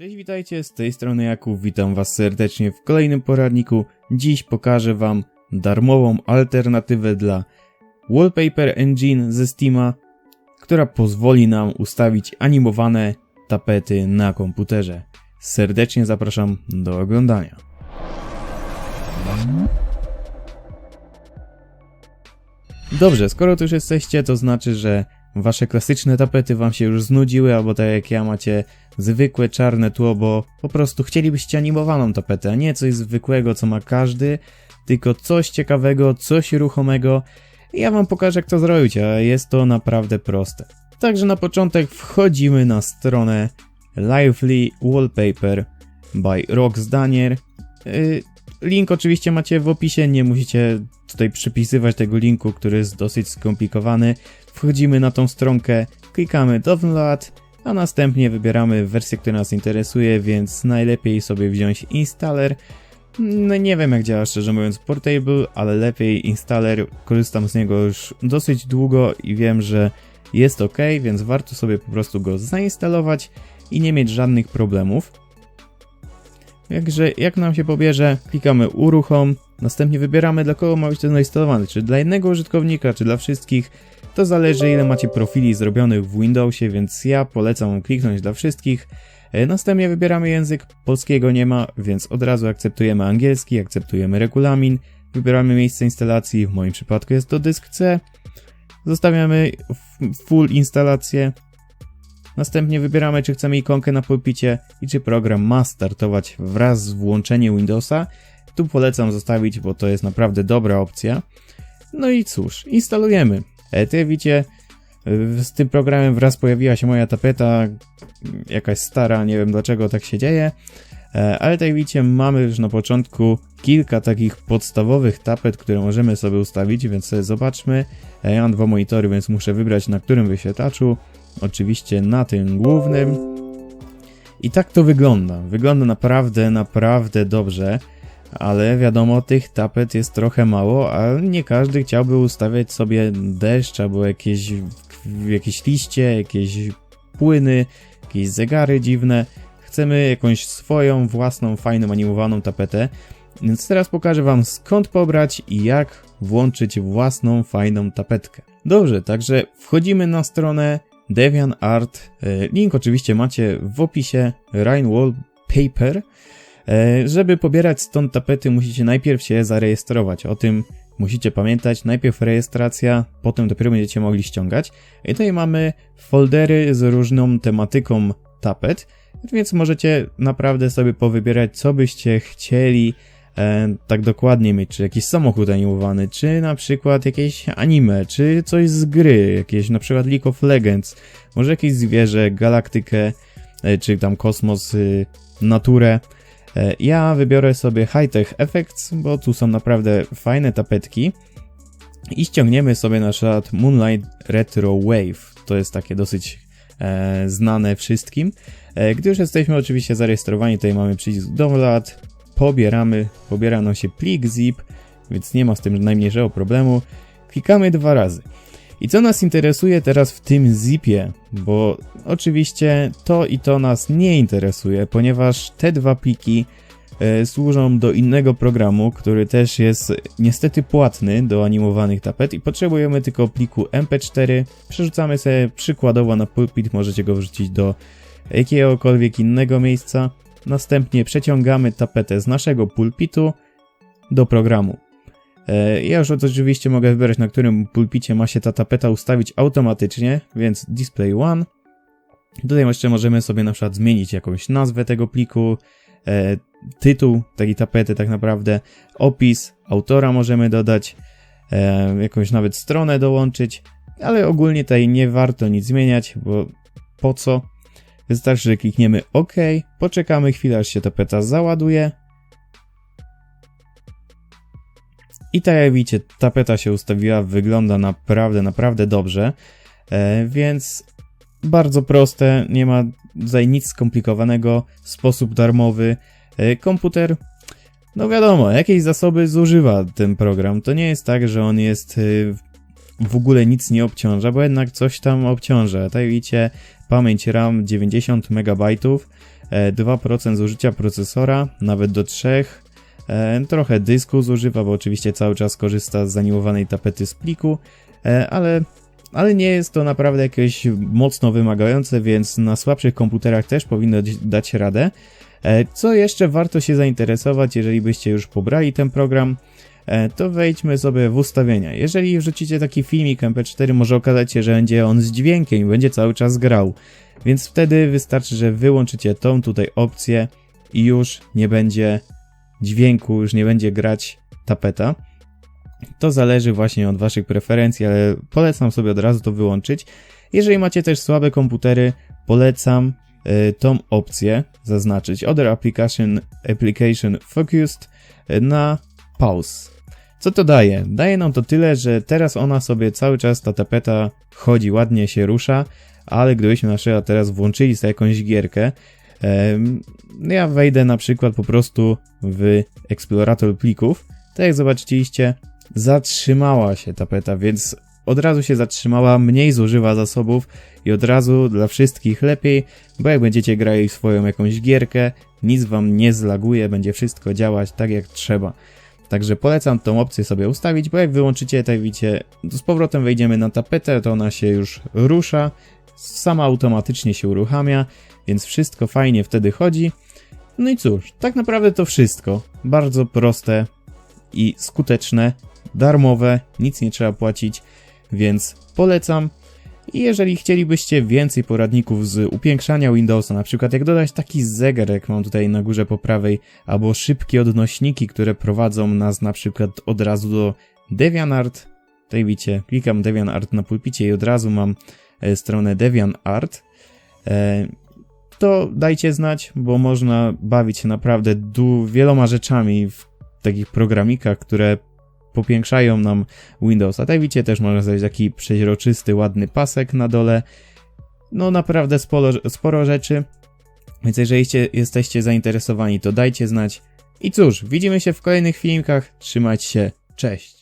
Cześć, witajcie, z tej strony Jakub, witam was serdecznie w kolejnym poradniku. Dziś pokażę wam darmową alternatywę dla Wallpaper Engine ze Steama, która pozwoli nam ustawić animowane tapety na komputerze. Serdecznie zapraszam do oglądania. Dobrze, skoro tu już jesteście, to znaczy, że wasze klasyczne tapety wam się już znudziły, albo tak jak ja macie zwykłe czarne tło, bo po prostu chcielibyście animowaną tapetę, a nie coś zwykłego, co ma każdy, tylko coś ciekawego, coś ruchomego. Ja wam pokażę, jak to zrobić, a jest to naprawdę proste. Także na początek wchodzimy na stronę Lively Wallpaper by Rox. Yy, Link oczywiście macie w opisie, nie musicie tutaj przypisywać tego linku, który jest dosyć skomplikowany. Wchodzimy na tą stronkę, klikamy Download, a następnie wybieramy wersję, która nas interesuje, więc najlepiej sobie wziąć installer. No nie wiem jak działa szczerze mówiąc Portable, ale lepiej installer, korzystam z niego już dosyć długo i wiem, że jest ok, więc warto sobie po prostu go zainstalować i nie mieć żadnych problemów. Jakże, jak nam się pobierze, klikamy uruchom, następnie wybieramy dla kogo ma być to zainstalowane, czy dla jednego użytkownika, czy dla wszystkich. To zależy ile macie profili zrobionych w Windowsie, więc ja polecam kliknąć dla wszystkich. E, Następnie wybieramy język, polskiego nie ma, więc od razu akceptujemy angielski, akceptujemy regulamin, wybieramy miejsce instalacji, w moim przypadku jest to dysk C. Zostawiamy full instalację, Następnie wybieramy, czy chcemy ikonkę na pulpicie i czy program ma startować wraz z włączeniem Windowsa. Tu polecam zostawić, bo to jest naprawdę dobra opcja. No i cóż, instalujemy. E, tu jak widzicie, z tym programem wraz pojawiła się moja tapeta, jakaś stara, nie wiem dlaczego tak się dzieje. E, Ale tak widzicie, mamy już na początku kilka takich podstawowych tapet, które możemy sobie ustawić, więc sobie zobaczmy. E, Ja mam dwa monitory, więc muszę wybrać na którym wyświetlaczu. Oczywiście na tym głównym. I tak to wygląda. Wygląda naprawdę, naprawdę dobrze. Ale wiadomo, tych tapet jest trochę mało, a nie każdy chciałby ustawiać sobie deszcz albo jakieś, jakieś liście, jakieś płyny, jakieś zegary dziwne. Chcemy jakąś swoją, własną, fajną, animowaną tapetę. Więc teraz pokażę Wam skąd pobrać i jak włączyć własną, fajną tapetkę. Dobrze, także wchodzimy na stronę DeviantArt. E, Link oczywiście macie w opisie Rhine Wallpaper. E, Żeby pobierać stąd tapety, musicie najpierw się zarejestrować. O tym musicie pamiętać. Najpierw rejestracja, potem dopiero będziecie mogli ściągać. I tutaj mamy foldery z różną tematyką tapet, więc możecie naprawdę sobie powybierać, co byście chcieli e, tak dokładnie mieć, czy jakiś samochód animowany, czy na przykład jakieś anime, czy coś z gry, jakieś na przykład League of Legends, może jakieś zwierzę, galaktykę, e, czy tam kosmos, y, naturę. E, Ja wybiorę sobie High Tech Effects, bo tu są naprawdę fajne tapetki. I ściągniemy sobie na przykład Moonlight Retro Wave. To jest takie dosyć e, znane wszystkim. E, gdy już jesteśmy oczywiście zarejestrowani, tutaj mamy przycisk Download, pobieramy, pobiera nam się plik zip, więc nie ma z tym najmniejszego problemu. Klikamy dwa razy. I co nas interesuje teraz w tym zipie? Bo oczywiście to i to nas nie interesuje, ponieważ te dwa pliki e, służą do innego programu, który też jest niestety płatny do animowanych tapet i potrzebujemy tylko pliku MP4. Przerzucamy sobie przykładowo na pulpit, możecie go wrzucić do jakiegokolwiek innego miejsca. Następnie przeciągamy tapetę z naszego pulpitu do programu. E, Ja już oczywiście mogę wybrać, na którym pulpicie ma się ta tapeta ustawić automatycznie, więc Display One. Tutaj jeszcze możemy sobie na przykład zmienić jakąś nazwę tego pliku, e, tytuł tej tapety tak naprawdę, opis, autora możemy dodać, e, jakąś nawet stronę dołączyć, ale ogólnie tutaj nie warto nic zmieniać, bo po co? Wystarczy, że klikniemy OK, poczekamy chwilę, aż się tapeta załaduje. I tak jak widzicie, tapeta się ustawiła, wygląda naprawdę, naprawdę dobrze, e, więc bardzo proste, nie ma tutaj nic skomplikowanego, sposób darmowy. E, Komputer, no wiadomo, jakieś zasoby zużywa ten program. To nie jest tak, że on jest e, w ogóle nic nie obciąża, bo jednak coś tam obciąża. Tak widzicie, pamięć RAM 90 MB, e, 2% zużycia procesora, nawet do 3%. E, trochę dysku zużywa, bo oczywiście cały czas korzysta z zanimowanej tapety z pliku, e, ale, ale nie jest to naprawdę jakieś mocno wymagające, więc na słabszych komputerach też powinno dać radę. E, co jeszcze warto się zainteresować, jeżeli byście już pobrali ten program, to wejdźmy sobie w ustawienia. Jeżeli wrzucicie taki filmik MP4, może okazać się, że będzie on z dźwiękiem i będzie cały czas grał. Więc wtedy wystarczy, że wyłączycie tą tutaj opcję i już nie będzie dźwięku, już nie będzie grać tapeta. To zależy właśnie od Waszych preferencji, ale polecam sobie od razu to wyłączyć. Jeżeli macie też słabe komputery, polecam y, tą opcję zaznaczyć Other Application, application Focused y, na Pause. Co to daje? Daje nam to tyle, że teraz ona sobie cały czas, ta tapeta chodzi, ładnie się rusza, ale gdybyśmy na przykład teraz włączyli sobie jakąś gierkę, ja wejdę na przykład po prostu w eksplorator plików, tak jak zobaczyliście, zatrzymała się tapeta, więc od razu się zatrzymała, mniej zużywa zasobów i od razu dla wszystkich lepiej, bo jak będziecie grali swoją jakąś gierkę, nic wam nie zlaguje, będzie wszystko działać tak jak trzeba. Także polecam tą opcję sobie ustawić, bo jak wyłączycie, tak widzicie, z powrotem wejdziemy na tapetę, to ona się już rusza, sama automatycznie się uruchamia, więc wszystko fajnie wtedy chodzi. No i cóż, tak naprawdę to wszystko. Bardzo proste i skuteczne, darmowe, nic nie trzeba płacić, więc polecam. I jeżeli chcielibyście więcej poradników z upiększania Windowsa, na przykład jak dodać taki zegar, jak mam tutaj na górze po prawej, albo szybkie odnośniki, które prowadzą nas na przykład od razu do DeviantArt, tutaj widzicie, klikam DeviantArt na pulpicie i od razu mam e, stronę DeviantArt, e, to dajcie znać, bo można bawić się naprawdę wieloma rzeczami w takich programikach, które popiększają nam Windows. A tak widzicie, też można zrobić taki przeźroczysty, ładny pasek na dole. No naprawdę sporo, sporo rzeczy. Więc jeżeli ście- jesteście zainteresowani, to dajcie znać. I cóż, widzimy się w kolejnych filmikach. Trzymajcie się. Cześć.